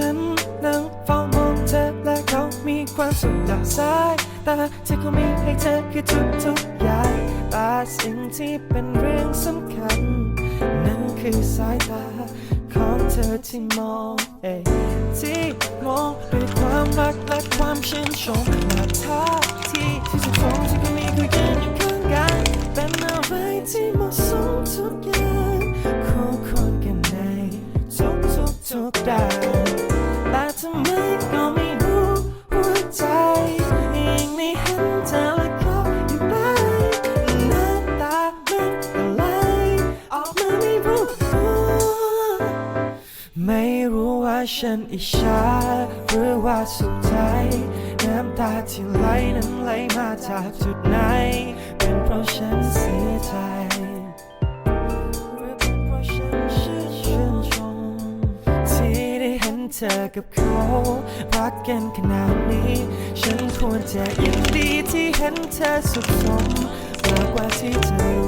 ฉันนั่งเฝ้ามองเธอและเขามีความสุขจากสายตาที่เขามีให้เธอคือทุกทุกอย่างแต่สิ่งที่เป็นเรื่องสำคัญ นั่นคือสายตาของเธอที่มองเองที่มองด้วยความรักและความชื่นชมและท่าที่ที่จะองที่ก็มีคือยืนอยู่ข้างกันเป็นอะไรที่เหมาะสมทุกอย่างคู่ควรกันในทุกทุกทุกด้าน รู้ว่าฉันอิจฉาหรือว่าสุขใจ น้ำตาที่ไหลนั้นไหลมาจากจุดไหน เป็นเพราะฉันเสียใจหรือเป็นเพราะฉันชื่นชมที่ได้เห็นเธอกับเขา รักกันขนาดนี้ ฉันควรจะยินดีที่เห็นเธอสุขสมมากกว่าที่จะรู้สึก